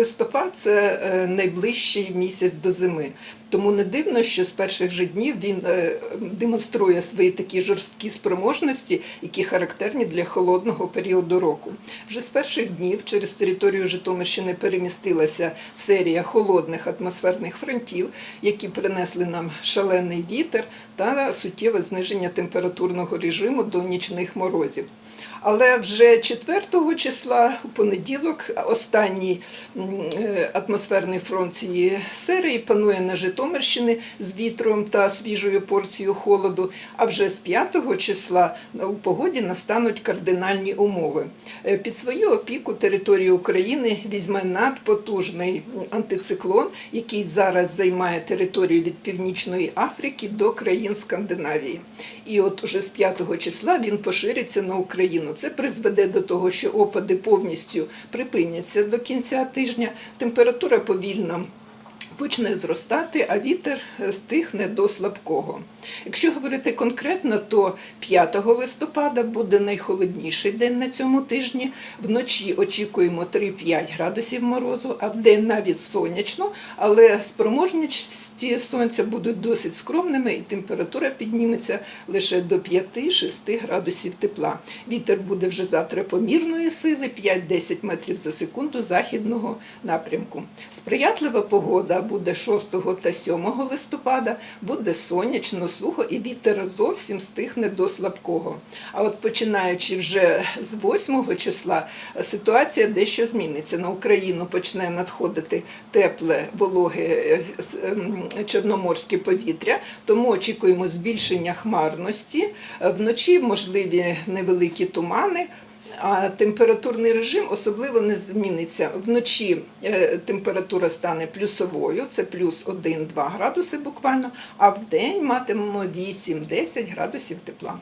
листопад це е, найближчий місяць до зими. Тому не дивно, що з перших же днів він е, демонструє свої такі жорсткі спроможності, які характерні для холодного періоду року. Вже з перших днів через територію Житомирщини перемістилася серія холодних атмосферних фронтів, які принесли нам шалений вітер та суттєве зниження температурного режиму до нічних морозів. Але вже 4 числа, у понеділок, останній е, атмосферний фронт цієї серії панує на Житомирщині з вітром та свіжою порцією холоду. А вже з 5 числа у погоді настануть кардинальні умови. Е, Під свою опіку територію України візьме надпотужний антициклон, який зараз займає територію від Північної Африки до країн Скандинавії. І от уже з 5 числа він пошириться на Україну. Це призведе до того, що опади повністю припиняться до кінця тижня. Температура повільно почне зростати, а вітер стихне до слабкого. Якщо говорити конкретно, то 5 листопада буде найхолодніший день на цьому тижні. Вночі очікуємо 3-5 градусів морозу, а вдень навіть сонячно, але спроможності сонця будуть досить скромними, і температура підніметься лише до 5-6 градусів тепла. Вітер буде вже завтра помірної сили 5-10 метрів за секунду західного напрямку. Сприятлива погода буде 6 та 7 листопада, буде сонячно, сухо і вітер зовсім стихне до слабкого. А от починаючи вже з 8 числа, ситуація дещо зміниться. На Україну почне надходити тепле, вологе е, с- ем, чорноморське повітря, тому очікуємо збільшення хмарності. Е, Вночі можливі невеликі тумани. А температурний режим особливо не зміниться. Вночі е, температура стане плюсовою, це плюс 1-2 градуси буквально, а в день матимемо 8-10 градусів тепла.